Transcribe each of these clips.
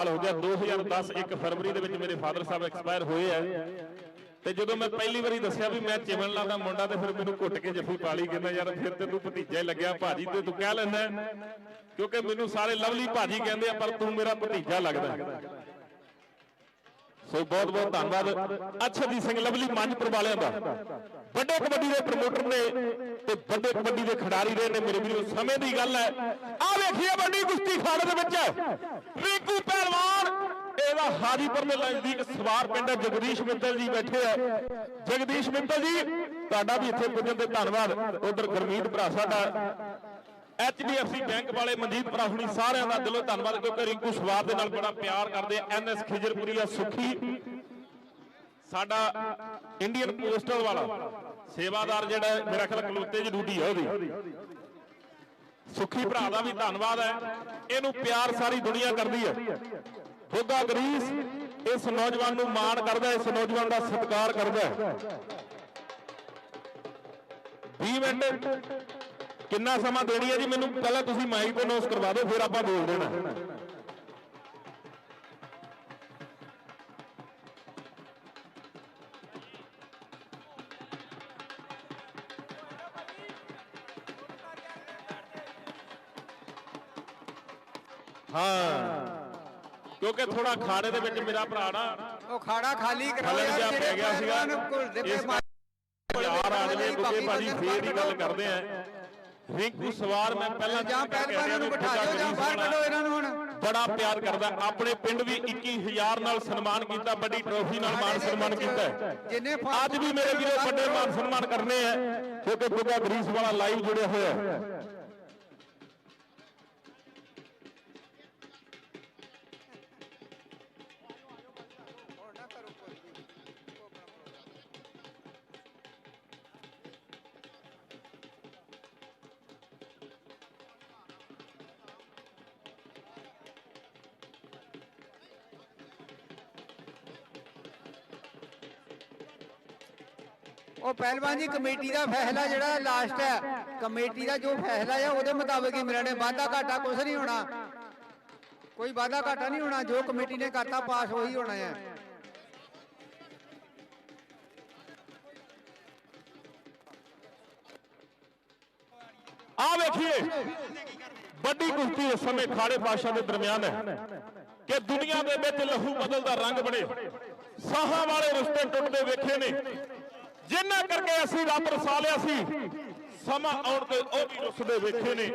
ਸਾਲ ਹੋ ਗਿਆ 2010 1 ਫਰਵਰੀ ਦੇ ਵਿੱਚ ਮੇਰੇ ਫਾਦਰ ਸਾਹਿਬ ਐਕਸਪਾਇਰ ਹੋਏ ਆ। ਤੇ ਜਦੋਂ ਮੈਂ ਪਹਿਲੀ ਵਾਰੀ ਦੱਸਿਆ ਵੀ ਮੈਂ ਚਿਮਨਲਾ ਦਾ ਮੁੰਡਾ ਤੇ ਫਿਰ ਮੈਨੂੰ ਘੁੱਟ ਕੇ ਜੱਫੀ ਪਾਲੀ ਕਹਿੰਦਾ ਯਾਰ ਫਿਰ ਤੇ ਤੂੰ ਭਤੀਜਾ ਹੀ ਲੱਗਿਆ ਭਾਜੀ ਤੇ ਤੂੰ ਕਹਿ ਲੈਂਦਾ ਕਿਉਂਕਿ ਮੈਨੂੰ ਸਾਰੇ ਲਵਲੀ ਭਾਜੀ ਕਹਿੰਦੇ ਆ ਪਰ ਤੂੰ ਮੇਰਾ ਭਤੀਜਾ ਲੱਗਦਾ ਸੋ ਬਹੁਤ ਬਹੁਤ ਧੰਨਵਾਦ। ਅਛਰਜੀਤ ਸਿੰਘ ਲਵਲੀ ਮੰਚਪੁਰ ਵਾਲਿਆਂ ਦਾ। ਵੱਡੇ ਕਬੱਡੀ ਦੇ ਪ੍ਰਮੋਟਰ ਨੇ ਤੇ ਵੱਡੇ ਕਬੱਡੀ ਦੇ ਖਿਡਾਰੀ ਰਹੇ ਨੇ ਮੇਰੇ ਵੀਰੋ ਸਮੇਂ ਦੀ ਗੱਲ ਹੈ। ਆ ਵੇਖੀਏ ਵੱਡੀ ਕੁਸ਼ਤੀ ਖਾੜੇ ਦੇ ਵਿੱਚ। ਰਿੰਕੂ ਪਹਿਲਵਾਨ ਇਹਦਾ ਹਾਜੀਪੁਰ ਦੇ ਨਜ਼ਦੀਕ ਸਵਾਰ ਪਿੰਡ ਹੈ, ਜਗਦੀਸ਼ ਮਿੱਤਲ ਜੀ ਬੈਠੇ ਆ। ਜਗਦੀਸ਼ ਮਿੱਤਲ ਜੀ ਤੁਹਾਡਾ ਵੀ ਇੱਥੇ ਪੁੱਜਣ ਤੇ ਧੰਨਵਾਦ। ਉਧਰ ਗੁਰਮੀਤ ਭਰਾ ਸਾਡਾ। ਐਚਡੀਐਫਸੀ ਬੈਂਕ ਵਾਲੇ ਮਨਜੀਤ ਭਰਾ ਸਾਰਿਆਂ ਦਾ ਦਿਲੋਂ ਧੰਨਵਾਦ ਕਿਉਂਕਿ ਰਿੰਕੂ ਸਵਾਰ ਦੇ ਨਾਲ ਬੜਾ ਪਿਆਰ ਕਰਦੇ ਆ। ਐਨਐਸ ਖਿਜਰਪੁਰੀਆ ਸੁਖੀ ਸਾਡਾ ਇੰਡੀਅਨ ਪੋਸਟਲ ਵਾਲਾ ਸੇਵਾਦਾਰ ਜਿਹੜਾ ਹੈ, ਮੇਰਾ ਖਿਆਲ ਕਲੂਤੇ ਦੀ ਡਿਊਟੀ ਹੈ ਉਹਦੀ। ਸੁਖੀ ਭਰਾ ਦਾ ਵੀ ਧੰਨਵਾਦ ਹੈ। ਇਹਨੂੰ ਪਿਆਰ ਸਾਰੀ ਦੁਨੀਆ ਕਰਦੀ ਹੈ। ਬੁੱਗਾ ਗਰੀਸ ਇਸ ਨੌਜਵਾਨ ਨੂੰ ਮਾਣ ਕਰਦਾ ਇਸ ਨੌਜਵਾਨ ਦਾ ਸਤਿਕਾਰ ਕਰਦਾ ਹੈ। 20 ਮਿੰਟ ਕਿੰਨਾ ਸਮਾਂ ਦੇਣੀ ਹੈ ਜੀ? ਮੈਨੂੰ ਪਹਿਲਾਂ ਤੁਸੀਂ ਮਾਈਕ ਤੇ ਨੋਸ ਕਰਵਾ ਦਿਓ ਫਿਰ ਆਪਾਂ ਬੋਲ ਦੇਣਾ। ਹਾਂ। ਕਿਉਂਕਿ ਥੋੜਾ ਖਾੜੇ ਦੇ ਵਿੱਚ ਮੇਰਾ ਭਰਾ ਨਾ ਉਹ ਖਾੜਾ ਖਾਲੀ ਜਿਹੜੇ ਪੈ ਗਿਆ ਸੀਗਾ। ਇਸ ਯਾਰ ਆ ਜਵੇ ਕਿਉਂਕਿ ਭਾਜੀ ਫੇਰ ਹੀ ਗੱਲ ਕਰਦੇ ਆ। ਰਿੰਕੂ ਸਵਾਰ ਮੈਂ ਪਹਿਲਾਂ ਜਾਂ ਪਹਿਲਵਾਨਾਂ ਨੂੰ ਬਿਠਾ ਦਿਓ ਜਾਂ ਬਾਹਰ ਕੱਢੋ ਇਹਨਾਂ ਨੂੰ ਹੁਣ। ਬੜਾ ਪਿਆਰ ਕਰਦਾ। ਆਪਣੇ ਪਿੰਡ ਵੀ 21000 ਨਾਲ ਸਨਮਾਨ ਕੀਤਾ ਵੱਡੀ ਟਰੋਫੀ ਨਾਲ ਮਾਨ ਸਨਮਾਨ ਕੀਤਾ। ਜਿੰਨੇ ਅੱਜ ਵੀ ਮੇਰੇ ਵੀਰੋ ਵੱਡੇ ਮਾਨ ਸਨਮਾਨ ਕਰਨੇ ਆ ਕਿਉਂਕਿ ਗੁੱਗਾ ਗਰੀਸ ਵਾਲਾ ਲਾਈਵ ਜੁੜਿਆ ਹੋਇਆ। ਉਹ ਪਹਿਲਵਾਨ ਜੀ, ਕਮੇਟੀ ਦਾ ਫੈਸਲਾ ਜਿਹੜਾ ਲਾਸਟ ਹੈ, ਕਮੇਟੀ ਦਾ ਜੋ ਫੈਸਲਾ ਹੈ, ਉਹਦੇ ਮੁਤਾਬਕ ਹੀ ਮਿਲਣੇ ਵਾਧਾ ਘਾਟਾ ਕੁਝ ਨਹੀਂ ਹੋਣਾ। ਕੋਈ ਵਾਧਾ ਘਾਟਾ ਨਹੀਂ ਹੋਣਾ, ਜੋ ਕਮੇਟੀ ਨੇ ਕਰਤਾ, ਪਾਸ ਉਹੀ ਹੋਣਾ ਹੈ। ਆ ਵੇਖੀਏ, ਵੱਡੀ ਕੁਸ਼ਤੀ ਇਸ ਸਮੇਂ ਖਾੜੇ ਪਾਸ਼ਾ ਦੇ ਦਰਮਿਆਨ ਹੈ ਕਿ ਦੁਨੀਆ ਦੇ ਵਿੱਚ ਲਹੂ ਬਦਲਦਾ ਰੰਗ ਬਣੇ। ਸਾਹਾਂ ਵਾਲੇ ਰਸਤੇ ਟੁੱਟਦੇ ਵੇਖੇ ਨੇ। ਜਿੰਨਾ ਕਰਕੇ ਅਸੀਂ ਰੱਬ ਰਸਾ ਲਿਆ ਸੀ, ਸਮਾਂ ਆਉਣ ਤੇ ਉਹ ਵੀ ਰੁੱਸਦੇ ਵੇਖੇ ਨੇ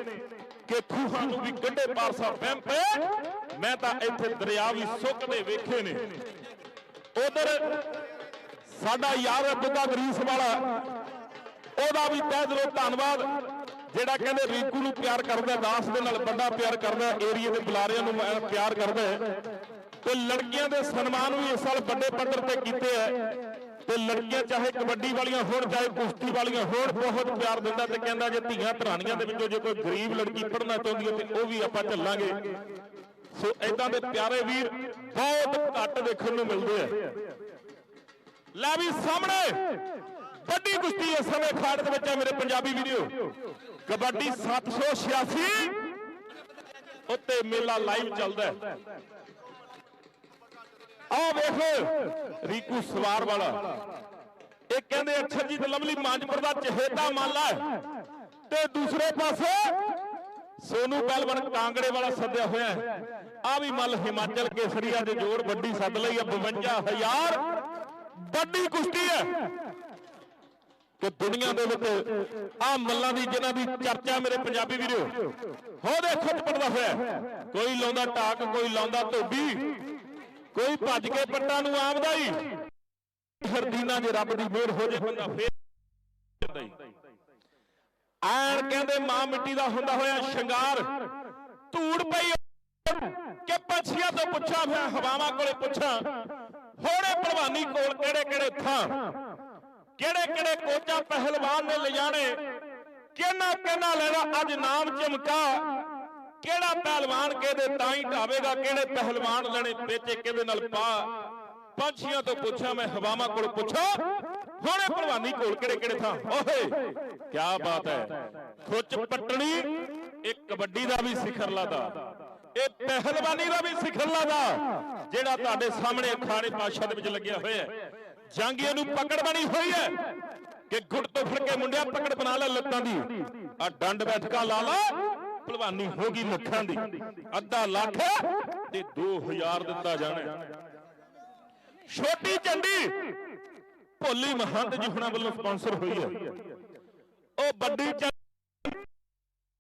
ਕਿ ਖੂਹਾਂ ਨੂੰ ਵੀ ਗੰਢੇ ਪਾਰਸਾ ਵਹਿਮ ਪਏ। ਮੈਂ ਤਾਂ ਇੱਥੇ ਦਰਿਆ ਵੀ ਸੁੱਕਦੇ ਵੇਖੇ ਨੇ। ਉਧਰ ਸਾਡਾ ਯਾਰ ਬੁੱਧਾ ਗਰੀਸ ਵਾਲਾ, ਉਹਦਾ ਵੀ ਤਹਿ ਦਿਲੋਂ ਧੰਨਵਾਦ, ਜਿਹੜਾ ਕਹਿੰਦੇ ਰੀਕੂ ਨੂੰ ਪਿਆਰ ਕਰਦਾ, ਦਾਸ ਦੇ ਨਾਲ ਵੱਡਾ ਪਿਆਰ ਕਰਦਾ, ਏਰੀਏ ਦੇ ਬੁਲਾਰਿਆਂ ਨੂੰ ਪਿਆਰ ਕਰਦਾ। ਤੇ ਲੜਕੀਆਂ ਦੇ ਸਨਮਾਨ ਵੀ ਇਸ ਸਾਲ ਵੱਡੇ ਪੱਧਰ ਤੇ ਕੀਤੇ ਐ ਤੇ ਲੜਕੀਆਂ ਚਾਹੇ ਕਬੱਡੀ ਵਾਲੀਆਂ ਹੋਣ, ਚਾਹੇ ਕੁਸ਼ਤੀ ਵਾਲੀਆਂ ਹੋਣ, ਬਹੁਤ ਪਿਆਰ ਦਿੰਦਾ ਤੇ ਕਹਿੰਦਾ ਜੇ ਧੀਆਂ ਧਰਾਣੀਆਂ ਦੇ ਵਿੱਚੋਂ ਜੇ ਕੋਈ ਗਰੀਬ ਲੜਕੀ ਪੜ੍ਹਨਾ ਚਾਹੁੰਦੀ ਹੈ ਤੇ ਉਹ ਵੀ ਆਪਾਂ ਚੱਲਾਂਗੇ। ਸੋ ਐਦਾਂ ਦੇ ਪਿਆਰੇ ਵੀਰ ਬਹੁਤ ਘੱਟ ਦੇਖਣ ਨੂੰ ਮਿਲਦੇ ਆ। ਲੈ ਵੀ ਸਾਹਮਣੇ, ਵੱਡੀ ਕੁਸ਼ਤੀ ਇਸ ਸਮੇਂ ਖਾੜ ਦੇ ਵਿੱਚ ਹੈ ਮੇਰੇ ਪੰਜਾਬੀ ਵੀਡੀਓ ਕਬੱਡੀ 786 ਉੱਤੇ ਮੇਲਾ ਲਾਈਵ ਚੱਲਦਾ ਹੈ। ਆਹ ਵੇਖੋ ਰੀਕੂ ਸਵਾਰ ਵਾਲਾ। ਇਹ ਕਹਿੰਦੇ ਅਛਰਜੀਤ ਲਵਲੀ ਮਾਨਪੁਰ ਦਾ ਚਹੇਤਾ ਮਾਲਾ ਤੇ ਦੂਸਰੇ ਪਾਸੇ ਸੋਨੂ ਪਹਿਲਵਾਨ ਕਾਂਗੜੇ ਵਾਲਾ ਸੱਦਿਆ ਹੋਇਆ ਹੈ। ਆ ਵੀ ਮੱਲ ਹਿਮਾਚਲ ਕੇਸਰੀਆ ਦੇ ਜੋੜ ਵੱਡੀ ਸੱਦ ਲਈ ਆ 52000 ਵੱਡੀ ਕੁਸ਼ਤੀ ਹੈ। ਕਿ ਦੁਨੀਆ ਦੇ ਵਿੱਚ ਆ ਮੱਲਾਂ ਦੀ, ਜਿਨ੍ਹਾਂ ਦੀ ਚਰਚਾ ਮੇਰੇ ਪੰਜਾਬੀ ਵੀਰੋ, ਹੋ ਦੇਖੋ ਪੜਦਾ ਹੋਇਆ ਕੋਈ ਲਾਉਂਦਾ ਟਾਕ, ਕੋਈ ਲਾਉਂਦਾ ਧੋਬੀ। ਕੋਈ ਭੱਜ ਕੇ ਪੱਟਾਂ ਨੂੰ ਆਮਦਾ ਹੀ। ਹਰਦੀਨਾ ਜੇ ਰੱਬ ਦੀ ਮਿਹਰ ਹੋ ਜੇ ਬੰਦਾ ਫੇਰ ਐਨ ਕਹਿੰਦੇ ਮਾਂ ਮਿੱਟੀ ਦਾ ਹੁੰਦਾ ਹੋਇਆ ਸ਼ਿੰਗਾਰ। ਧੂੜ ਪਈ ਕਿ ਪੰਛੀਆਂ ਤੋਂ ਪੁੱਛਾਂ, ਮੈਂ ਹਵਾਵਾਂ ਕੋਲੇ ਪੁੱਛਾਂ, ਹੋੜੇ ਭਲਵਾਨੀ ਕੋਲ ਕਿਹੜੇ ਕਿਹੜੇ ਥਾਂ, ਕਿਹੜੇ ਕਿਹੜੇ ਕੋਚਾ ਪਹਿਲਵਾਨ ਨੇ ਲਿਜਾਣੇ ਕਿਹਨਾ ਕਿਹਨਾ ਲੈਣਾ, ਅੱਜ ਨਾਮ ਚਮਕਾ। ਕਿਹੜਾ ਪਹਿਲਵਾਨ ਕਿਹਦੇ ਤਾਂ ਹੀ ਢਾਵੇਗਾ, ਕਿਹੜੇ ਪਹਿਲਵਾਨ ਲੈਣੇ ਪੇਚੇ ਕਿਹਦੇ ਨਾਲ ਪਾ। ਪੰਛੀਆਂ ਤੋਂ ਪੁੱਛਾਂ, ਮੈਂ ਹਵਾਵਾਂ ਕੋਲ ਪੁੱਛਾਂ। ਹੋਣੇ ਭਲਵਾਨੀ ਕੋਲ ਕਿਹੜੇ ਕਿਹੜੇ ਥਾਂ? ਓਏ ਕੀ ਬਾਤ ਹੈ। ਖੁੱਚ ਪੱਟਣੀ, ਇੱਕ ਕਬੱਡੀ ਦਾ ਵੀ ਸਿਖਰ ਲਾਦਾ। ਇਹ ਪਹਿਲਵਾਨੀ ਦਾ ਵੀ ਸਿਖਰਲਾ ਦਾ ਜਿਹੜਾ ਤੁਹਾਡੇ ਸਾਹਮਣੇ ਅਖਾੜੇ ਪਾਸ਼ਾ ਦੇ ਵਿੱਚ ਲੱਗਿਆ ਹੋਇਆ ਹੈ। ਜਾਂਗੀਆਂ ਨੂੰ ਪਕੜ ਬਣੀ ਹੋਈ ਹੈ ਕਿ ਗੁੱਟ ਤੋਂ ਫੜ ਕੇ ਮੁੰਡਿਆ ਪਕੜ ਬਣਾ ਲੈ ਲੱਤਾਂ ਦੀ। ਆ ਡੰਡ ਬੈਠਕਾ ਲਾ ਲਾ। ਭਲਵਾਨੀ ਹੋ ਗਈ ਲੱਖਾਂ ਦੀ। ਅੱਧਾ ਲੱਖ ਤੇ 2000 ਦਿੱਤਾ ਜਾਣਾ। ਛੋਟੀ ਝੰਡੀ ਭੋਲੀ ਮਹੰਤ ਜੀ ਹੁਣਾਂ ਵੱਲੋਂ ਸਪਾਂਸਰ ਹੋਈ ਹੈ। ਉਹ ਵੱਡੀ ਝੰਡੀ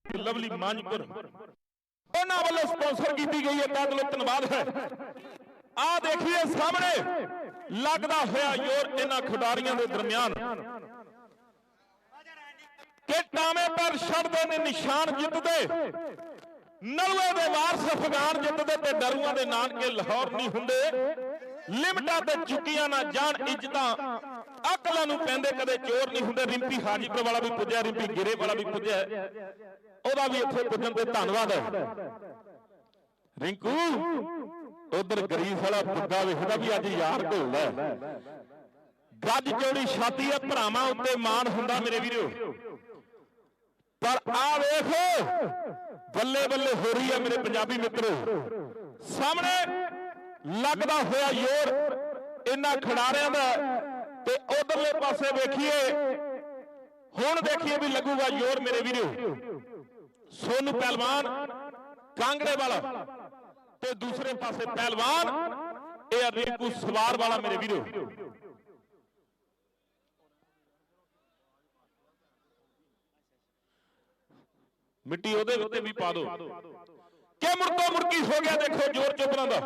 ਲਵਲੀ ਮਾਨਪੁਰ ਉਹਨਾਂ ਵੱਲੋਂ ਸਪਾਂਸਰ ਕੀਤੀ ਗਈ ਹੈ। ਤਾਂ ਦਿਲੋਂ ਧੰਨਵਾਦ ਹੈ। ਆ ਦੇਖੀਏ ਸਾਹਮਣੇ, ਲੱਗਦਾ ਹੋਇਆ ਯੋਰ ਇਹਨਾਂ ਖਿਡਾਰੀਆਂ ਦੇ ਦਰਮਿਆਨ ਕਿ ਟਾਵੇਂ ਪਰ ਛੱਡਦੇ ਨੇ ਨਿਸ਼ਾਨ ਜਿੱਤਦੇ? ਨਲਵੇ ਦੇ ਵਾਰਸ ਅਫਗਾਨ ਜਿੱਤਦੇ ਤੇ ਡਰੂਆਂ ਦੇ ਨਾਨਕੇ ਲਾਹੌਰ ਨਹੀਂ ਹੁੰਦੇ। ਲਿਮਟਾਂ ਤੇ ਚੁੱਕੀਆਂ ਨਾ ਜਾਣ ਇੱਜ਼ਤਾਂ। ਅਕਲਾਂ ਨੂੰ ਪੈਂਦੇ ਕਦੇ ਚੋਰ ਨਹੀਂ ਹੁੰਦੇ। ਰਿੰਪੀ ਹਾਜੀਪੁਰ ਵਾਲਾ ਵੀ ਪੁੱਜਿਆ, ਰਿੰਪੀ ਗਿਰੇ ਵਾਲਾ ਵੀ ਪੁੱਜਿਆ। ਉਹਦਾ ਵੀ ਇੱਥੇ ਪੁੱਜਣ ਤੇ ਧੰਨਵਾਦ ਹੈ। ਰਿੰਕੂ, ਉਧਰ ਗਰੀਬ ਵਾਲਾ ਬੁੱਢਾ ਵੇਖਦਾ ਵੀ ਅੱਜ ਯਾਰ ਢੋਲਦਾ ਹੈ। ਗੱਜ ਚੌੜੀ ਛਾਤੀ ਹੈ, ਭਰਾਵਾਂ ਉੱਤੇ ਮਾਣ ਹੁੰਦਾ ਮੇਰੇ ਵੀਰੋ। ਪਰ ਆ ਵੇਖ। ਬੱਲੇ ਬੱਲੇ ਹੋ ਰਹੀ ਹੈ ਮੇਰੇ ਪੰਜਾਬੀ ਮਿੱਤਰੋ। ਸਾਹਮਣੇ ਲੱਗਦਾ ਹੋਇਆ ਜ਼ੋਰ ਇਹਨਾਂ ਖਿਡਾਰਿਆਂ ਦਾ। ਤੇ ਉਧਰਲੇ ਪਾਸੇ ਵੇਖੀਏ। ਹੁਣ ਦੇਖੀਏ ਵੀ ਲੱਗੂਗਾ ਜ਼ੋਰ ਮੇਰੇ ਵੀਰੋ। ਸੋਨੂ ਪਹਿਲਵਾਨ ਕਾਂਗੜੇ ਵਾਲਾ ਤੇ ਦੂਸਰੇ ਪਾਸੇ ਪਹਿਲਵਾਨ। ਇਹ ਰਿੰਕੂ ਸਵਾਰ ਵਾਲਾ ਮੇਰੇ ਵੀਰੋ। ਮਿੱਟੀ ਉਹਦੇ ਉੱਤੇ ਵੀ ਪਾ ਦਿਓ। ਕਿ ਮੁਰਤੋ ਮੁਰਕੀ ਹੋ ਗਿਆ ਦੇਖੋ ਜ਼ੋਰ ਚੋਬਰਾਂ ਦਾ।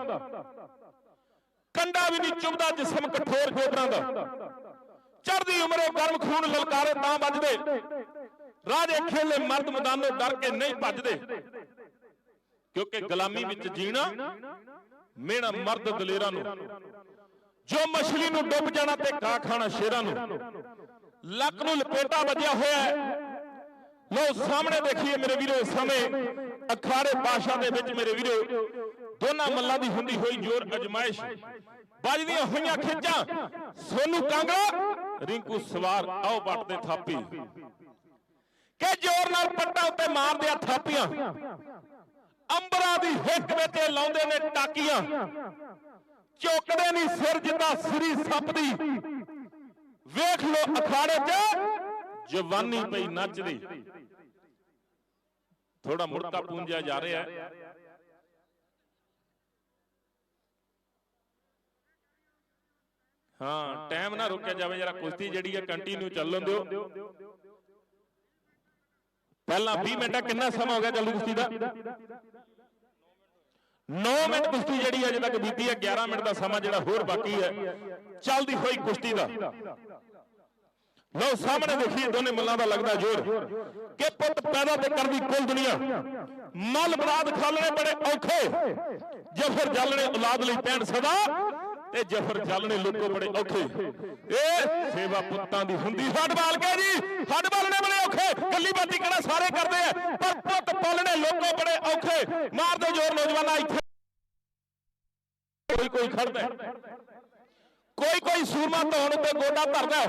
ਕੰਡਾ ਵੀ ਨਹੀਂ ਚੁਬਦਾ ਜਿਸਮ ਕਠੋਰ ਚੋਬਰਾਂ ਦਾ। ਚੜਦੀ ਉਮਰੇ ਗਰਮ ਖੂਨ ਲਲਕਾਰੇ ਤਾਂ ਵੱਜਦੇ। ਰਾਜੇ ਖੇਲੇ ਮਰਦ ਮੈਦਾਨੋਂ ਡਰ ਕੇ ਨਹੀਂ ਭੱਜਦੇ। ਕਿਉਂਕਿ ਗੁਲਾਮੀ ਵਿੱਚ ਜੀਣਾ ਮੇਣਾ ਮਰਦ ਦਲੇਰਾਂ ਨੂੰ। ਜੋ ਮਛਲੀ ਨੂੰ ਡੁੱਬ ਜਾਣਾ ਤੇ ਕਾ ਖਾਣਾ ਸ਼ੇਰਾਂ ਨੂੰ। ਲੱਕ ਨੂੰ ਲਪੇਟਾ ਵੱਜਿਆ ਹੋਇਆ ਹੈ। ਲੋ ਸਾਹਮਣੇ ਦੇਖੀਏ ਮੇਰੇ ਵੀਰੋ ਇਸ ਸਮੇਂ ਅਖਾੜੇ ਪਾਸ਼ਾ ਦੇ ਵਿੱਚ ਮੇਰੇ ਵੀਰੋ, ਦੋਨਾਂ ਮੱਲਾਂ ਦੀ ਹੁੰਦੀ ਹੋਈ ਜ਼ੋਰ ਅਜਮਾਇਸ਼। ਵੱਜਦੀਆਂ ਹੋਈਆਂ ਖਿੱਚਾਂ, ਸੋਨੂ ਕਾਂਗੜਾ, ਰਿੰਕੂ ਸਵਾਰ, ਆਓ ਬੱਟ ਥਾਪੀ। ਕਿ ਜ਼ੋਰ ਨਾਲ ਪੱਟਾਂ ਉੱਤੇ ਮਾਰਦੇ ਆ ਥਾਪੀਆਂ। ਅੰਬਰਾਂ ਦੀ ਹਿੱਕ ਵਿੱਚ ਲਾਉਂਦੇ ਨੇ ਟਾਕੀਆਂ। ਝੁਕਦੇ ਨਹੀਂ ਸਿਰ ਜਿੱਦਾਂ ਸ੍ਰੀ ਸੱਪ ਦੀ। ਵੇਖ ਲੋ ਅਖਾੜੇ 'ਚ ਜਵਾਨੀ ਪਈ ਨੱਚਦੀ। ਥੋੜਾ ਮੁੜਕਾ ਪੂੰਜਿਆ ਜਾ ਰਿਹਾ। ਹੈ ਹਾਂ ਟਾਈਮ ਨਾ ਰੁਕਿਆ ਜਾਵੇ ਜਰਾ ਕੁਸ਼ਤੀ ਜਿਹੜੀ ਹੈ ਕੰਟੀਨਿਊ ਚੱਲਣ ਦਿਓ। ਪਹਿਲਾਂ 20 ਮਿੰਟਾਂ ਕਿੰਨਾ ਸਮਾਂ ਹੋ ਗਿਆ ਚੱਲੂ ਕੁਸ਼ਤੀ ਦਾ? 9 ਮਿੰਟ ਕੁਸ਼ਤੀ ਜਿਹੜੀ ਅਜੇ ਤੱਕ ਬੀਤੀ ਹੈ 11 ਮਿੰਟ ਦਾ ਸਮਾਂ ਜਿਹੜਾ ਹੋਰ ਬਾਕੀ ਹੈ ਚੱਲਦੀ ਹੋਈ ਕੁਸ਼ਤੀ ਦਾ। ਲਓ, ਸਾਹਮਣੇ ਦੇਖੀਏ, ਦੋਨੇ ਮੱਲਾਂ ਦਾ ਲੱਗਦਾ ਜੋਰ ਕਿ ਪੁੱਤ ਪੈਦਾ ਤੇ ਕਰਦੀ ਕੁੱਲ ਦੁਨੀਆ। ਮਲ ਬਰਾਦ ਖਾਲਣੇ ਬੜੇ ਔਖੇ। ਜਫਰ ਜਾਲਣੇ ਔਲਾਦ ਲਈ ਪੈਣ ਸਦਾ। ਤੇ ਜਫਰ ਜਾਲਣੇ ਲੋਕੋ ਬੜੇ ਔਖੇ। ਇਹ ਸੇਵਾ ਪੁੱਤਾਂ ਦੀ ਹੁੰਦੀ। ਸਾਡੇ ਬਾਲ ਜੀ। ਹੱਡ ਬਾਲਣੇ ਬੜੇ ਔਖੇ। ਕੱਲੀ ਬਾਤੀ ਕਿਹੜਾ ਸਾਰੇ ਕਰਦੇ ਆ। ਪਰ ਪੁੱਤ ਪਾਲਣੇ ਲੋਕੋ ਬੜੇ ਔਖੇ। ਮਾਰਦੇ ਜ਼ੋਰ ਨੌਜਵਾਨਾਂ ਇੱਥੇ। ਕੋਈ ਕੋਈ ਖੜਦਾ ਕੋਈ ਕੋਈ ਸੂਰਮਾ ਧੌਣ ਉੱਤੇ ਗੋਡਾ ਧਰਦਾ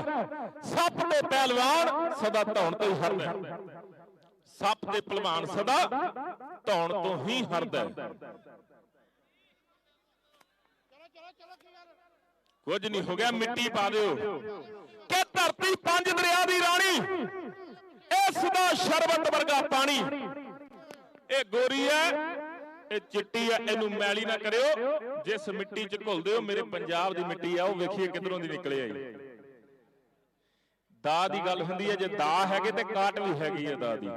ਸੱਪ ਤੇ ਪਹਿਲਵਾਨ ਸਦਾ ਧੌਣ ਤੋਂ ਹੀ ਹਰਦਾ ਸੱਪ ਤੇ ਪਹਿਲਵਾਨ ਸਦਾ ਧੌਣ ਤੋਂ ਹੀ ਹਰਦਾ ਕੁਝ ਨਹੀਂ ਹੋ ਗਿਆ, ਮਿੱਟੀ ਪਾ ਦਿਓ। ਕਿ ਧਰਤੀ ਪੰਜ ਦਰਿਆ ਦੀ ਰਾਣੀ, ਇਸ ਦਾ ਸ਼ਰਬਤ ਵਰਗਾ ਪਾਣੀ। ਇਹ ਗੋਰੀ ਹੈ ਇਹ ਚਿੱਟੀ ਹੈ ਇਹਨੂੰ ਮੈਲੀ ਨਾ ਕਰਿਓ। ਜਿਸ ਮਿੱਟੀ 'ਚ ਘੁਲਦੇ ਹੋ, ਮੇਰੇ ਪੰਜਾਬ ਦੀ ਮਿੱਟੀ ਆ, ਉਹ ਵੇਖੀਏ ਕਿਧਰੋਂ ਦੀ ਨਿਕਲੇ ਆਈ। ਦਾ ਦੀ ਗੱਲ ਹੁੰਦੀ ਹੈ ਜੇ ਦਾ ਹੈਗੇ ਤੇ ਕਾਟ ਵੀ ਹੈਗੀ ਹੈ ਦਾ ਦੀ।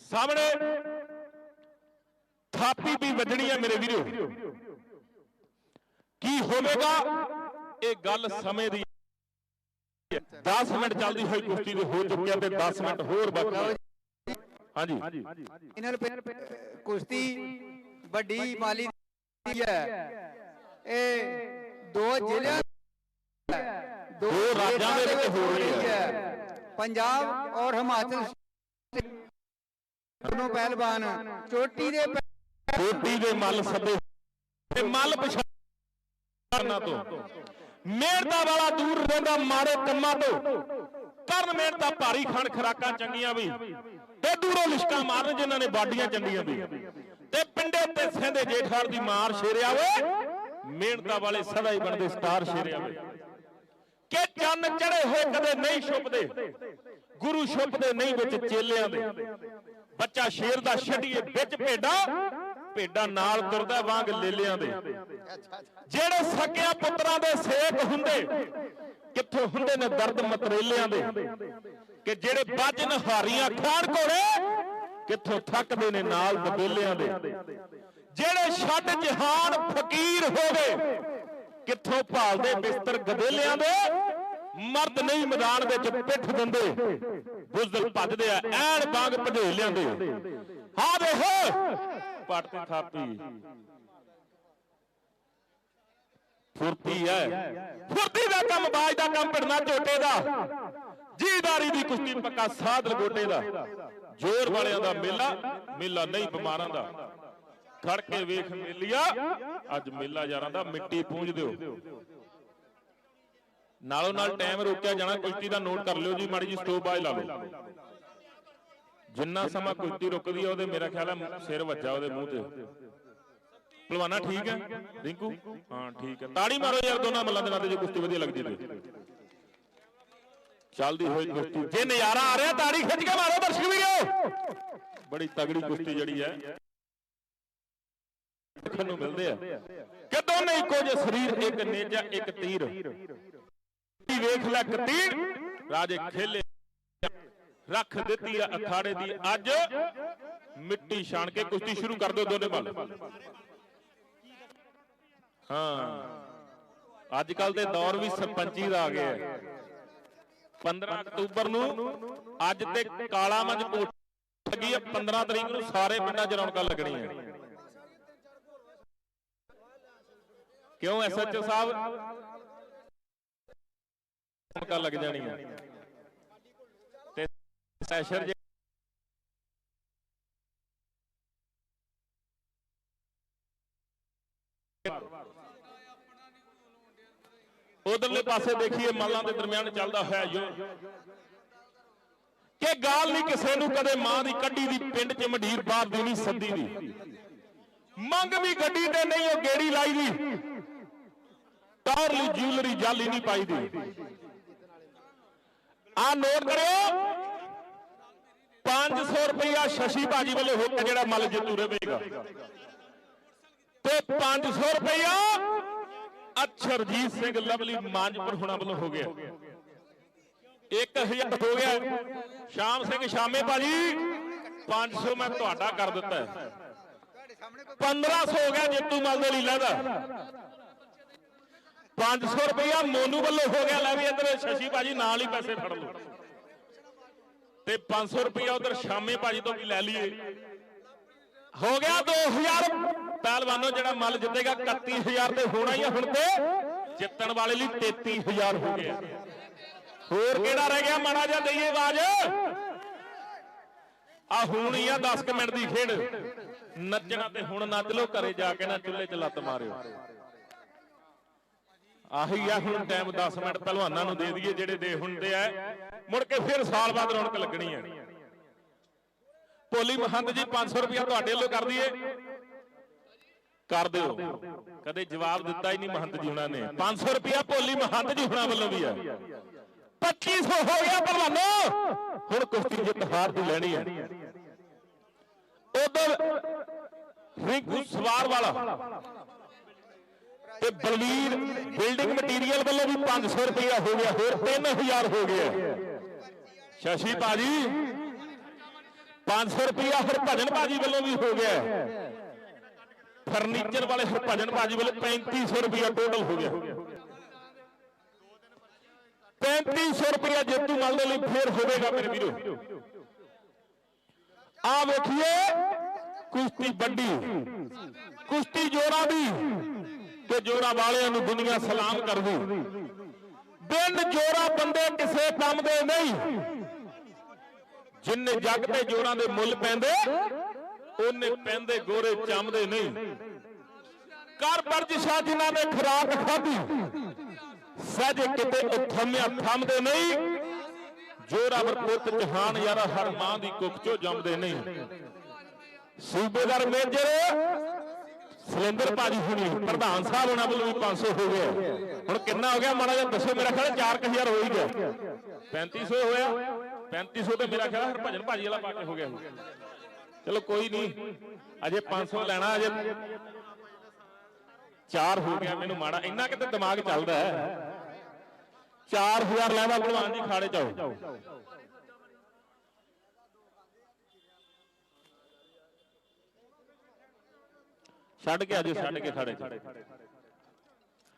ਸਾਹਮਣੇ ਥਾਪੀ ਵੀ ਵੱਜਣੀ ਹੈ ਮੇਰੇ ਵੀਰੋ। ਕੀ ਹੋਵੇਗਾ? ਇਹ ਗੱਲ ਸਮੇਂ ਦੀ 10 ਮਿੰਟ ਚੱਲਦੀ ਹੋਈ ਕੁਸ਼ਤੀ ਦੇ ਹੋ ਚੁੱਕਿਆ ਤੇ 10 ਮਿੰਟ ਹੋਰ ਬਾਕੀ ਹਾਂਜੀ। ਇਹਨਾਂ ਨੂੰ ਕੁਸ਼ਤੀ ਵੱਡੀ ਮਾਲੀ ਦੀ ਹੈ। ਇਹ ਦੋ ਜ਼ਿਲ੍ਹਿਆਂ ਦੋ ਰਾਜਾਂ ਦੇ ਵਿੱਚ ਹੋ ਰਹੀ ਹੈ। ਪੰਜਾਬ ਔਰ ਹਿਮਾਚਲ ਦੋਨੋਂ ਪਹਿਲਵਾਨ ਚੋਟੀ ਦੇ ਛੋਟੀ ਦੇ ਮੱਲ ਸੱਦੇ ਤੇ ਮੱਲ ਪਛਾਣਾ ਤੋਂ। ਮਿਹਰਦਾ ਵਾਲਾ ਦੂਰ ਰਹਿੰਦਾ ਮਾੜੇ ਕੰਮਾਂ ਤੋਂ। ਕਰਨ ਮਿਹਨਤਾਂ ਭਾਰੀ ਖਾਣ ਖਰਾਕਾਂ ਚੰਗੀਆਂ ਵੀ ਤੇ ਦੂਰੋਂ ਲਿਸ਼ਕਾਂ ਮਾਰਨ ਜਿਨ੍ਹਾਂ ਨੇ ਬਾਡੀਆਂ ਚੰਗੀਆਂ ਵੀ। ਤੇ ਪਿੰਡੇ ਤੇ ਸਿੰਦੇ ਜੇਠਾਰ ਦੀ ਮਾਰ ਸ਼ੇਰਿਆ ਵੇ ਮਿਹਨਤਾਂ ਵਾਲੇ ਸਦਾ ਹੀ ਬਣਦੇ ਸਟਾਰ ਸ਼ੇਰਿਆ ਵੇ ਕਿ ਚੰਨ ਚੜੇ ਹੋਏ ਕਦੇ ਨਹੀਂ ਛੁਪਦੇ, ਗੁਰੂ ਛੁਪਦੇ ਨਹੀਂ ਵਿੱਚ ਚੇਲਿਆਂ ਦੇ। ਬੱਚਾ ਸ਼ੇਰ ਦਾ ਛੱਡੀਏ ਵਿੱਚ ਭੇਡਾਂ ਭੇਡਾਂ ਨਾਲ ਤੁਰਦਾ ਵਾਂਗ ਲੇਲਿਆਂ ਦੇ। ਜਿਹੜੇ ਸਕਿਆ ਪੁੱਤਰਾਂ ਦੇ ਸੇਕ ਹੁੰਦੇ ਕਿੱਥੋਂ ਹੁੰਦੇ ਨੇ ਦਰਦ ਮਤਰੇਲਿਆਂ ਦੇ? ਕਿ ਜਿਹੜੇ ਵੱਜਨ ਹਾਰੀਆਂ ਖਾਣ ਘੋੜੇ ਕਿੱਥੋਂ ਥੱਕਦੇ ਨੇ ਨਾਲ ਦਬੇਲਿਆਂ ਦੇ? ਜਿਹੜੇ ਛੱਡ ਜਹਾਨ ਫਕੀਰ ਹੋਵੇ, ਕਿੱਥੋਂ ਭਾਲਦੇ ਬਿਸਤਰ ਗਦੇਲਿਆਂ ਦੇ? ਮਰਦ ਨਹੀਂ ਮੈਦਾਨ ਵਿੱਚ ਪਿੱਠ ਦਿੰਦੇ, ਬੁਜ਼ਦਲ ਭੱਜਦੇ ਆ, ਐਨ ਬਾਗ ਭਜੇਲਿਆਂ ਦੇ। ਹਾਂ ਦੇਖ ਪੱਟ ਥਾਪੀ। ਫੁਰਤੀ ਹੈ। ਫੁਰਤੀ ਦਾ ਕੰਮ ਬਾਜ ਦਾ ਕੰਮ ਪੜਨਾ ਝੋਟੇ ਦਾ। ਜੀਦਾਰੀ ਦੀ ਕੁਸ਼ਤੀ ਪੱਕਾ ਸਾਧ ਲਗੋਟੇ ਦਾ। ਜੋਰ ਵਾਲਿਆਂ ਦਾ ਮੇਲਾ ਮੇਲਾ ਨਹੀਂ ਬਿਮਾਰਾਂ ਦਾ। ਖੜ ਕੇ ਵੇਖ ਮੇਲੀਆ, ਅੱਜ ਮੇਲਾ ਯਾਰਾਂ ਦਾ, ਮਿੱਟੀ ਪੂੰਝ ਦਿਓ। ਨਾਲੋਂ ਨਾਲ ਟਾਈਮ ਰੋਕਿਆ ਜਾਣਾ, ਕੁਸ਼ਤੀ ਦਾ ਨੋਟ ਕਰ ਲਿਓ ਜੀ, ਮਾੜੀ ਜੀ ਸਟੋਪ ਬਾਜ ਲਾ ਲਓ। ਜਿੰਨਾ ਸਮਾਂ ਕੁਸ਼ਤੀ ਰੁਕਦੀ ਆ, ਉਹਦੇ ਮੇਰਾ ਖਿਆਲ ਹੈ ਸਿਰ ਵੱਜਾ ਉਹਦੇ ਮੂੰਹ ਤੇ। ਪਹਿਲਵਾਨਾ ਠੀਕ ਹੈ? ਰਿੰਕੂ? ਹਾਂ ਠੀਕ ਹੈ। ਤਾੜੀ ਮਾਰੋ ਯਾਰ ਦੋਨਾਂ ਮੱਲਾਂ ਦੇ ਨਾਲ ਜੇ ਕੁਸ਼ਤੀ ਵਧੀਆ ਲੱਗਦੀ ਤੇ ਚੱਲਦੀ ਹੋਈ ਕੁਸ਼ਤੀ। ਜੇ ਨਜ਼ਾਰਾ ਆ ਰਿਹਾ ਤਾੜੀ ਖਿੱਚ ਕੇ ਮਾਰੋ ਦਰਸ਼ਕ ਵੀਰੋ। ਬੜੀ ਤਗੜੀ ਕੁਸ਼ਤੀ ਜਿਹੜੀ ਹੈ। ਦੇਖਣ ਨੂੰ ਮਿਲਦੇ ਆ। ਕਿ ਦੋਨੇ ਇੱਕੋ ਜਿਹੇ ਸਰੀਰ ਇੱਕ ਨੇਜਾ ਇੱਕ ਤੀਰ। ਵੇਖ ਲੈ ਕਤੀਰ ਰਾਜੇ ਖੇਲੇ। ਰੱਖ ਦਿੱਤੀ ਆ ਅਖਾੜੇ ਦੀ ਅੱਜ। ਮਿੱਟੀ ਛਾਣ ਕੇ ਕੁਸ਼ਤੀ ਸ਼ੁਰੂ ਕਰ ਦਿਓ ਦੋਨੇ ਮੱਲ। ਹਾਂ। ਅੱਜ ਕੱਲ ਦੇ ਦੌਰ ਵੀ ਸਰਪੰਚੀ ਦਾ ਆ ਗਿਆ ਹੈ 15 ਅਕਤੂਬਰ ਨੂੰ ਅੱਜ ਤੇ ਕਾਲਾ ਮੰਜ ਕੋਟ ਲੱਗੀ ਹੈ 15 ਤਰੀਕ ਨੂੰ ਸਾਰੇ ਪਿੰਡਾਂ 'ਚ ਰੌਣਕਾਂ ਲੱਗਣੀਆਂ। ਕਿਉਂ ਐਸਐਚਓ ਸਾਹਿਬ ਰੌਣਕਾਂ ਲੱਗ ਜਾਣੀਆਂ? ਤੇ ਸੈਸ਼ਨ ਜੇ ਉਧਰਲੇ ਪਾਸੇ ਦੇਖੀਏ, ਮਾਲਾਂ ਦੇ ਦਰਮਿਆਨ ਚੱਲਦਾ ਹੋਇਆ ਯੋ ਕਿ ਗਾਲ ਨਹੀਂ ਕਿਸੇ ਨੂੰ, ਕਦੇ ਮਾਂ ਦੀ ਕੱਢੀ ਦੀ, ਪਿੰਡ 'ਚ ਮੰਡੀਰ ਬਾਪ ਦੀ ਨਹੀਂ, ਸੱਦੀ ਦੀ। ਮੰਗ ਵੀ ਗੱਡੀ ਤੇ ਨਹੀਂ, ਉਹ ਗੇੜੀ ਲਾਈ ਦੀ। ਟੌਰ ਲਈ ਜਿਊਲਰੀ ਜਾਲੀ ਨਹੀਂ ਪਾਈ ਦੀ। ਆ ਨੋਟ ਕਰਿਓ 500 ਰੁਪਇਆ ਸ਼ਸ਼ੀ ਭਾਜੀ ਵੱਲੋਂ ਹੋ ਜਿਹੜਾ ਮੱਲ ਜਿੱਤੂ ਰਹੇਗਾ। ਤੇ 500 ਰੁਪਇਆ ਅਛਰਜੀਤ ਸਿੰਘ ਲਵਲੀ ਮਾਨਪੁਰ ਹੁਣਾਂ ਵੱਲੋਂ ਹੋ ਗਿਆ। 1000 ਹੋ ਗਿਆ। ਸ਼ਾਮ ਸਿੰਘ ਸ਼ਾਮੇ ਭਾਜੀ 500 ਮੈਂ ਤੁਹਾਡਾ ਕਰ ਦਿੱਤਾ। 1500 ਹੋ ਗਿਆ ਜੇਤੂ ਮੱਲ ਦੇ ਲੀਲਾ ਦਾ। 500 ਰੁਪਇਆ ਮੋਨੂ ਵੱਲੋਂ ਹੋ ਗਿਆ। ਲੈ ਵੀ ਇੱਧਰ ਸ਼ਸ਼ੀ ਭਾਜੀ ਨਾਲ ਹੀ ਪੈਸੇ ਫੜ ਲਓ। ਤੇ 500 ਰੁਪਇਆ ਉਧਰ ਸ਼ਾਮੇ ਭਾਜੀ ਤੋਂ ਵੀ ਲੈ ਲਈਏ। ਹੋ ਗਿਆ 2000 ਪਹਿਲਵਾਨੋ ਜਿਹੜਾ ਮੱਲ ਜਿੱਤੇਗਾ 31000 ਤੇ ਹੋਣਾ ਹੀ ਆ ਹੁਣ ਤੇ। ਜਿੱਤਣ ਵਾਲੇ ਲਈ 33000 ਹੋ ਗਿਆ। ਹੋਰ ਕਿਹੜਾ ਰਹਿ ਗਿਆ? ਮਾੜਾ ਜਿਹਾ ਦਈਏ ਆਵਾਜ਼। ਆ ਹੁਣ ਹੀ ਆ 10 ਕੁ ਮਿੰਟ ਦੀ ਖੇਡ। ਨੱਚਣਾ ਤੇ ਹੁਣ ਨੱਚ ਲਓ, ਘਰੇ ਜਾ ਕੇ ਨਾ ਚੁੱਲ੍ਹੇ 'ਚ ਲੱਤ ਮਾਰਿਓ। ਆਹੀ ਆ, ਹੁਣ ਟਾਈਮ 10 ਮਿੰਟ ਪਹਿਲਵਾਨਾਂ ਨੂੰ ਦੇ ਦਈਏ ਜਿਹੜੇ ਦੇ ਹੁੰਦੇ ਆ। ਮੁੜ ਕੇ ਫਿਰ ਸਾਲ ਬਾਅਦ ਰੌਣਕ ਲੱਗਣੀ ਹੈ ਭੋਲੀ ਮਹੰਤ ਜੀ 500 ਰੁਪਇਆ ਤੁਹਾਡੇ ਵੱਲੋਂ ਕਰ ਦਈਏ। ਕਰ ਦਿਓ। ਕਦੇ ਜਵਾਬ ਦਿੱਤਾ ਹੀ ਨਹੀਂ ਮਹੰਤ ਜੀ ਹੁਣਾਂ ਨੇ। 500 ਰੁਪਇਆ ਭੋਲੀ ਮਹੰਤ ਜੀ ਹੁਣਾਂ ਵੱਲੋਂ ਵੀ ਹੈ। 2500 ਹੋ ਗਿਆ ਪਹਿਲਵਾਨੋ ਹੁਣ ਕੁਸ਼ਤੀ ਜਿੱਤ ਹਾਰ ਦੀ ਲੈਣੀ ਹੈ। ਉਧਰ ਰਿੰਕੂ ਸਵਾਰ ਵਾਲਾ ਤੇ ਬਲਵੀਰ ਬਿਲਡਿੰਗ ਮਟੀਰੀਅਲ ਵੱਲੋਂ ਵੀ 500 ਰੁਪਇਆ ਹੋ ਗਿਆ। ਹੋਰ 3000 ਹੋ ਗਿਆ ਸ਼ਸ਼ੀ ਭਾਜੀ 500 ਰੁਪਇਆ ਹਰਭਜਨ ਭਾਜੀ ਵੱਲੋਂ ਵੀ ਹੋ ਗਿਆ ਫਰਨੀਚਰ ਵਾਲੇ ਹਰਭਜਨ ਭਾਜੀ ਵੱਲੋਂ 3500 ਰੁਪਇਆ ਟੋਟਲ ਹੋ ਗਿਆ। 3500 ਰੁਪਇਆ ਜੇਤੂ ਮੱਲ ਦੇ ਲਈ ਫੇਰ ਹੋਵੇਗਾ ਮੇਰੇ ਵੀਰੋ। ਆ ਵੇਖੀਏ, ਕੁਸ਼ਤੀ ਵੱਡੀ, ਕੁਸ਼ਤੀ ਜੋਰਾਂ ਦੀ ਤੇ ਜੋਰਾ ਵਾਲਿਆਂ ਨੂੰ ਦੁਨੀਆ ਸਲਾਮ ਕਰਦੀ। ਬਿਨ ਜੋਰਾ ਬੰਦੇ ਕਿਸੇ ਕੰਮ ਦੇ ਨਹੀਂ। ਜਿੰਨੇ ਜੱਗ ਤੇ ਜੋਰਾਂ ਦੇ ਮੁੱਲ ਪੈਂਦੇ ਉਹਨੇ ਪੈਂਦੇ ਗੋਰੇ ਚੰਮਦੇ ਨਹੀਂ। ਕਰ ਵਰਜਿਸ਼ਾਂ ਜਿਨ੍ਹਾਂ ਨੇ ਖਰਾਕ ਖਾਧੀ। ਸਜ ਕਿਤੇ ਉਥਮਿਆ ਥੰਮਦੇ ਨਹੀਂ। ਜੋਰਾਵਰ ਪੁੱਤ ਜਹਾਨ ਯਾਰਾ ਹਰ ਮਾਂ ਦੀ ਕੁੱਖ ਚੋਂ ਜੰਮਦੇ ਨਹੀਂ। ਸੂਬੇਦਾਰ ਮੇਜਰ ਸਿਲੰਦਰ ਭਾਜੀ ਹੁਣੀ, ਪ੍ਰਧਾਨ ਸਾਹਿਬ ਉਹਨਾਂ ਵੱਲੋਂ ਵੀ 500 ਹੋ ਗਿਆ ਹੁਣ ਕਿੰਨਾ ਹੋ ਗਿਆ? ਮਾੜਾ ਜਿਹਾ ਦੱਸੋ, ਮੇਰਾ ਖਿਆਲ 4000 ਹੋ ਹੀ ਗਿਆ। 3500 ਹੋਇਆ। 3500 ਤੇ ਮੇਰਾ ਖਿਆਲ ਹਰਭਜਨ ਭਾਜੀ ਵਾਲਾ ਪਾ ਕੇ ਹੋ ਗਿਆ। ਚਲੋ ਕੋਈ ਨਹੀਂ। ਅਜੇ 500 ਲੈਣਾ ਅਜੇ 4 ਹੋ ਗਿਆ ਮੈਨੂੰ ਮਾੜਾ। ਇੰਨਾ ਕਿਤੇ ਦਿਮਾਗ ਚੱਲਦਾ ਹੈ। 4000 ਲੈਵਾ ਭਲਵਾਨ ਜੀ ਖਾੜੇ ਚ ਆਓ। ਛੱਡ ਕੇ ਆਜੋ ਛੱਡ ਕੇ ਖਾੜੇ ਚ।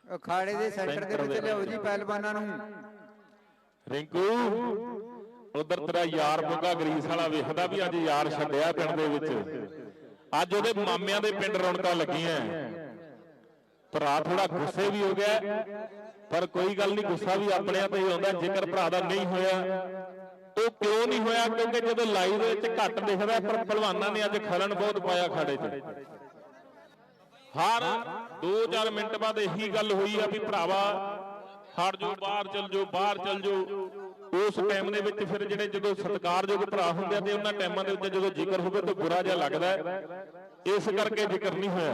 ਅਖਾੜੇ ਦੇ ਸੈਂਟਰ ਦੇ ਵਿੱਚ ਲਿਆਓ ਜੀ ਪਹਿਲਵਾਨਾਂ ਨੂੰ। ਰਿੰਕੂ। ਉਧਰ ਤੇਰਾ ਯਾਰ ਬੁੱਗਾ ਗਰੀਸ ਵਾਲਾ ਵੇਖਦਾ ਵੀ ਅੱਜ ਯਾਰ ਛੱਡਿਆ ਪਿੰਡ ਦੇ ਵਿੱਚ। ਅੱਜ ਉਹਦੇ ਮਾਮਿਆਂ ਦੇ ਪਿੰਡ ਰੌਣਕਾਂ ਲੱਗੀਆਂ। ਭਰਾ ਥੋੜਾ ਗੁੱਸੇ ਵੀ ਹੋ ਗਿਆ ਪਰ ਕੋਈ ਗੱਲ ਨਹੀਂ ਗੁੱਸਾ ਵੀ ਆਪਣਿਆਂ ਤੇ ਹੀ ਆਉਂਦਾ ਜੇਕਰ ਭਰਾ ਦਾ ਨਹੀਂ ਹੋਇਆ ਉਹ ਕਿਉਂ ਨਹੀਂ ਹੋਇਆ? ਕਿਉਂਕਿ ਜਦੋਂ ਲਾਈਵ ਦੇ ਵਿੱਚ ਘੱਟ ਦਿਖਦਾ ਪਰ ਪਹਿਲਵਾਨਾਂ ਨੇ ਅੱਜ ਖਲਣ ਬਹੁਤ ਪਾਇਆ ਖਾੜੇ 'ਚ। ਹਰ 2-4 ਮਿੰਟ ਬਾਅਦ ਇਹੀ ਗੱਲ ਹੋਈ ਆ ਵੀ ਭਰਾਵਾ ਹਟ ਜਾਓ ਬਾਹਰ ਚਲ ਜਾਓ ਬਾਹਰ ਚਲ ਜਾਓ। ਉਸ ਟਾਈਮ ਦੇ ਵਿੱਚ ਫਿਰ ਜਿਹੜੇ ਜਦੋਂ ਸਤਿਕਾਰਯੋਗ ਭਰਾ ਹੁੰਦੇ ਆ ਤੇ ਉਹਨਾਂ ਟਾਈਮਾਂ ਦੇ ਉੱਤੇ ਜਦੋਂ ਜ਼ਿਕਰ ਹੋਵੇ ਤਾਂ ਬੁਰਾ ਜਿਹਾ ਲੱਗਦਾ ਇਸ ਕਰਕੇ ਜ਼ਿਕਰ ਨਹੀਂ ਹੋਇਆ।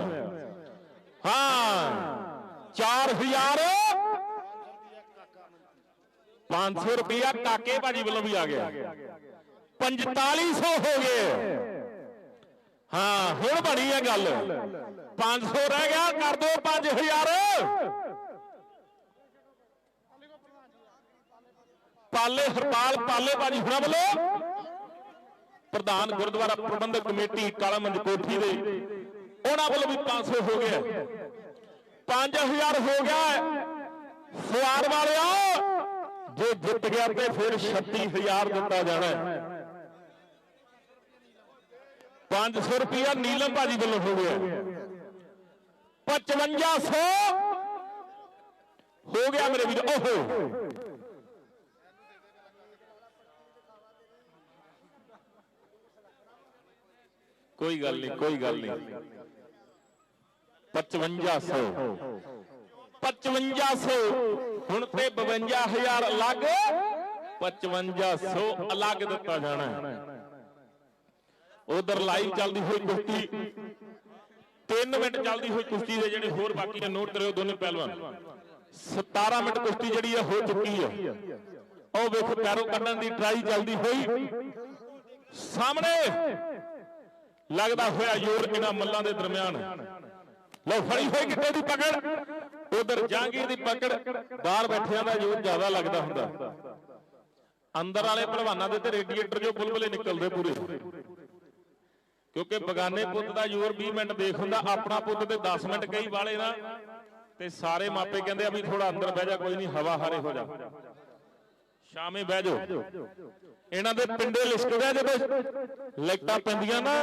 ਹਾਂ। 4000 500 ਰੁਪਇਆ ਕਾਕੇ ਭਾਜੀ ਵੱਲੋਂ ਵੀ ਆ ਗਿਆ। 4500 ਹੋ ਗਏ। ਹਾਂ, ਹੁਣ ਬਣੀ ਹੈ ਗੱਲ। 500 ਰਹਿ ਗਿਆ। ਕਰ ਦੋ 5000 ਪਾਲੇ, ਹਰਪਾਲ ਪਾਲੇ ਬਾਜੀ ਹੁਣਾਂ ਵੱਲੋਂ। ਪ੍ਰਧਾਨ ਗੁਰਦੁਆਰਾ ਪ੍ਰਬੰਧਕ ਕਮੇਟੀ ਕਾਲਾ ਕੋਠੀ ਦੇ। ਉਹਨਾਂ ਵੱਲੋਂ ਵੀ 500 ਹੋ ਗਿਆ। 5000 ਹੋ ਗਿਆ। ਸਵਾਰ ਵਾਲਿਆ, ਜੇ ਜਿੱਤ ਗਿਆ ਤੇ ਫਿਰ 36000 ਦਿੱਤਾ ਜਾਣਾ। ਹੈ 500 ਰੁਪਇਆ ਨੀਲਮ ਭਾਜੀ ਵੱਲੋਂ ਹੋ ਗਿਆ। 5500 ਹੋ ਗਿਆ ਮੇਰੇ ਵੀਰ, ਓਹੋ। ਕੋਈ ਗੱਲ ਨਹੀਂ, ਕੋਈ ਗੱਲ ਨਹੀਂ। 5500 5500 ਹੁਣ ਤੇ 52000 ਅਲੱਗ। 5500 ਅਲੱਗ ਦਿੱਤਾ ਜਾਣਾ ਉਧਰ ਲਾਈਵ ਚੱਲਦੀ ਹੋਈ ਕੁਸ਼ਤੀ। 3 ਮਿੰਟ ਚੱਲਦੀ ਹੋਈ ਕੁਸ਼ਤੀ ਦੇ ਜਿਹੜੇ ਹੋਰ ਬਾਕੀ ਨੇ ਨੋਟ ਕਰਿਓ ਦੋਨੇ ਪਹਿਲਵਾਨ। 17 ਮਿੰਟ ਕੁਸ਼ਤੀ ਜਿਹੜੀ ਹੈ ਹੋ ਚੁੱਕੀ ਹੈ ਉਹ ਵੇਖੋ ਪੈਰੋਂ ਕੱਢਣ ਦੀ ਟਰਾਈ ਚੱਲਦੀ ਹੋਈ। ਸਾਹਮਣੇ। ਲੱਗਦਾ ਹੋਇਆ ਜ਼ੋਰ ਇਹਨਾਂ ਮੱਲਾਂ ਦੇ ਦਰਮਿਆਨ। ਲਓ, ਫੜੀ ਹੋਈ ਕਿੱਥੇ ਦੀ ਪਕੜ? ਉਧਰ ਜਹਾਂਗੀਰ ਦੀ ਪਕੜ, ਬਾਹਰ ਬੈਠਿਆਂ ਦਾ ਜ਼ੋਰ ਜ਼ਿਆਦਾ ਲੱਗਦਾ ਹੁੰਦਾ। ਅੰਦਰ ਵਾਲੇ ਪਹਿਲਵਾਨਾਂ ਦੇ ਤੇ ਰੇਡੀਏਟਰ ਜੋ ਬੁਲਬੁਲੇ ਨਿਕਲਦੇ ਪੂਰੇ। ਕਿਉਂਕਿ ਬਗਾਨੇ ਪੁੱਤ ਦਾ ਜ਼ੋਰ 20 ਮਿੰਟ ਦੇਖ ਹੁੰਦਾ, ਆਪਣਾ ਪੁੱਤ ਤੇ 10 ਮਿੰਟ ਕਈ ਵਾਲੇ ਨਾ, ਤੇ ਸਾਰੇ ਮਾਪੇ ਕਹਿੰਦੇ ਆ ਵੀ ਥੋੜਾ ਅੰਦਰ ਬਹਿ ਜਾ, ਕੋਈ ਨਹੀਂ, ਹਵਾ ਹਾਰੇ ਹੋ ਜਾ। ਸ਼ਾਮੇ ਬਹਿ ਜਾਓ। ਇਹਨਾਂ ਦੇ ਪਿੰਡੇ ਲਿਸ਼ਕਦੇ ਆ ਜਦੋਂ ਲਾਈਟਾਂ ਪੈਂਦੀਆਂ ਨਾ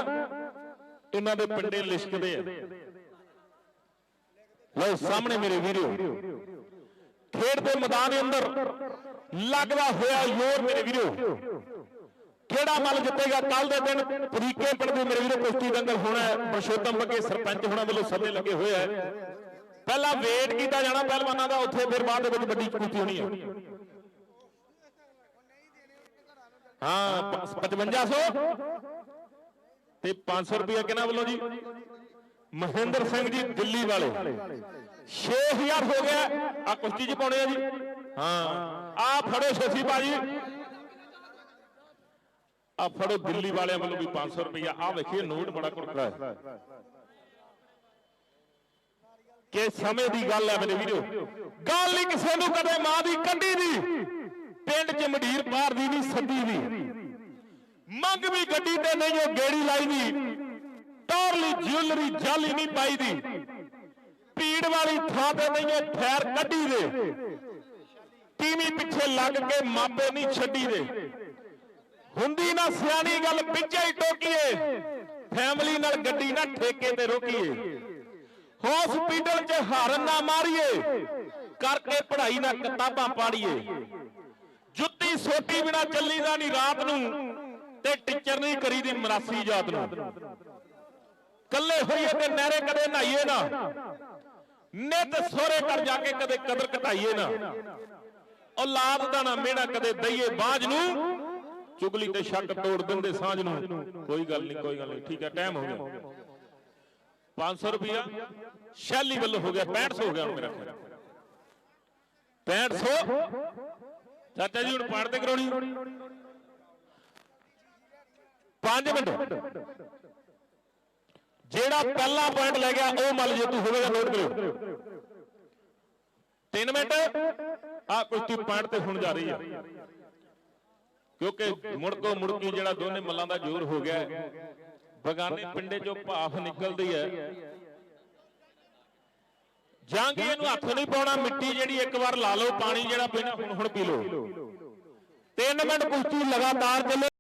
ਇਹਨਾਂ ਦੇ ਪਿੰਡੇ ਲਿਸ਼ਕਦੇ ਆ। ਲਓ ਸਾਹਮਣੇ ਮੇਰੇ ਵੀਰੋ। ਖੇਡ ਦੇ ਮੈਦਾਨ ਦੇ ਅੰਦਰ ਲੱਗਦਾ ਹੋਇਆ ਜ਼ੋਰ ਮੇਰੇ ਵੀਰੋ। ਕਿਹੜਾ ਮੱਲ ਜਿੱਤੇਗਾ ਕੱਲ ਦੇ ਦਿਨ? ਤਰੀਕੇ ਪਿੰਡ ਦੇ ਮੇਰੇ ਵੀਰੋ ਕੁਸ਼ਤੀ ਦੰਗਲ ਹੋਣਾ ਹੈ। ਪਰਸ਼ੋਤਮ ਬੱਗੇ ਸਰਪੰਚ ਹੋਣਾ ਵੱਲੋਂ ਸੱਦੇ ਲੱਗੇ ਹੋਏ ਹੈ ਪਹਿਲਾਂ ਵੇਟ ਕੀਤਾ ਜਾਣਾ ਪਹਿਲਵਾਨਾਂ ਦਾ ਉੱਥੇ ਫਿਰ ਬਾਅਦ ਦੇ ਵਿੱਚ ਵੱਡੀ ਕੁਸ਼ਤੀ ਹੋਣੀ ਹੈ। ਹਾਂ 5500 ਤੇ 500 ਰੁਪਏ ਕਿਹਨਾਂ ਵੱਲੋਂ ਜੀ? ਮਹਿੰਦਰ ਸਿੰਘ ਜੀ, ਦਿੱਲੀ ਵਾਲੇ। 6000 ਹੋ ਗਿਆ। ਆ ਕੁਸ਼ਤੀ ਚ ਪਾਉਣੇ ਆ ਜੀ। ਹਾਂ। ਆ ਫੜੋ ਸ਼ਸ਼ੀ ਬਾਜੀ ਆ ਫੜੋ ਦਿੱਲੀ ਵਾਲਿਆਂ ਵੱਲੋਂ ਵੀ 500 ਰੁਪਇਆ। ਆ ਵੇਖੀਏ, ਨੋਟ ਬੜਾ ਕੁੜਕਾ ਹੈ। ਕਿ ਸਮੇਂ ਦੀ ਗੱਲ ਹੈ ਮੇਰੇ ਵੀਰੋ। ਗੱਲ ਨਹੀਂ ਕਿਸੇ ਨੂੰ ਕਦੇ ਮਾਂ ਦੀ ਕੱਢੀ ਦੀ। ਪਿੰਡ ਚ ਮਢੀਰ ਬਾਹਰ ਦੀ ਨਹੀਂ ਸੱਦੀ ਦੀ ਮੰਗ ਵੀ ਗੱਡੀ ਤੇ ਨਹੀਂ, ਉਹ ਗੇੜੀ ਲਾਈ ਦੀ ਟੌਰਲੀ ਜਿਊਲਰੀ ਜਾਲੀ ਨਹੀਂ ਪਾਈ ਦੀ। ਪੀੜ ਵਾਲੀ ਥਾਂ ਤੇ ਨਹੀਂ ਉਹ ਫੈਰ ਕੱਢੀ ਦੇ। ਟੀਵੀ ਪਿੱਛੇ ਲੱਗ ਕੇ ਮਾਪੇ ਨਹੀਂ ਛੱਡੀ ਦੇ। ਹੁੰਦੀ ਨਾ ਸਿਆਣੀ ਗੱਲ ਪਿੱਛੇ ਹੀ ਟੋਕੀਏ। ਫੈਮਿਲੀ ਨਾਲ ਗੱਡੀ ਨਾ ਠੇਕੇ ਤੇ ਰੋਕੀਏ। ਹਸਪੀਟਲ 'ਚ ਹਾਰਨ ਨਾ ਮਾਰੀਏ। ਕਰਕੇ ਪੜ੍ਹਾਈ ਨਾਲ ਕਿਤਾਬਾਂ ਪਾੜੀਏ। ਜੁੱਤੀ ਸੋਟੀ ਬਿਨਾ ਚੱਲੀਦਾ ਨਹੀਂ ਰਾਤ ਨੂੰ ਤੇ ਟੀਚਰ ਨਹੀਂ ਕਰੀਦੀ ਮਰਾਸੀ ਜਾਤ ਨੂੰ। ਕੱਲੇ ਹੋਈਏ ਤੇ ਨਹਿਰੇ ਕਦੇ ਨਹਾਈਏ ਨਾ। ਨਿਤ ਸੋਰੇ ਕਰ ਜਾ ਕੇ ਕਦੇ ਕਦਰ ਘਟਾਈਏ ਨਾ। ਔਲਾਦ ਦਾ ਨਾ ਮਿਹਣਾ ਕਦੇ ਦਈਏ ਬਾਝ ਨੂੰ। ਚੁਗਲੀ ਤੇ ਸ਼ੱਕ ਤੋੜ ਦਿੰਦੇ ਸਾਂਝ ਨੂੰ। ਕੋਈ ਗੱਲ ਨਹੀਂ, ਕੋਈ ਗੱਲ ਨਹੀਂ। ਠੀਕ ਹੈ, ਟਾਈਮ ਹੋ ਗਿਆ। 500 ਰੁਪਿਆ ਸ਼ੈਲੀ ਵੱਲੋਂ ਹੋ ਗਿਆ। 6500 ਹੋ ਗਿਆ ਮੇਰਾ ਖਿਆਲ। 6500 ਚਾਚਾ ਜੀ, ਹੁਣ ਪਾੜ ਕਰਾਉਣੀ। 5 ਮਿੰਟ। ਜਿਹੜਾ ਪਹਿਲਾ ਪੁਆਇੰਟ ਲੈ ਗਿਆ, ਉਹ ਮੱਲ ਜੇਤੂ ਹੋਵੇਗਾ, ਨੋਟ ਕਰਿਓ। 3 ਮਿੰਟ। ਆ ਕੁਸ਼ਤੀ ਪੁਆਇੰਟ ਤੇ ਹੁਣ ਜਾ ਰਹੀ ਆ। ਕਿਉਂਕਿ ਮੁੜਕੋ ਮੁੜਕੀ ਜਿਹੜਾ ਦੋਨੇ ਮੱਲਾਂ ਦਾ ਜ਼ੋਰ ਹੋ ਗਿਆ ਹੈ। ਬਗਾਨੇ ਪਿੰਡੇ ਚੋਂ ਭਾਫ ਨਿਕਲਦੀ ਹੈ। ਜਾਂਗੀ ਇਹਨੂੰ ਹੱਥ ਨਹੀਂ ਪਾਉਣਾ ਮਿੱਟੀ ਜਿਹੜੀ ਇੱਕ ਵਾਰ ਲਾ ਲਓ ਪਾਣੀ ਜਿਹੜਾ ਪੀਣਾ ਹੁਣ ਹੁਣ ਪੀ ਲਓ। 3 ਮਿੰਟ ਕੁਸ਼ਤੀ ਲਗਾਤਾਰ ਚੱਲੇ।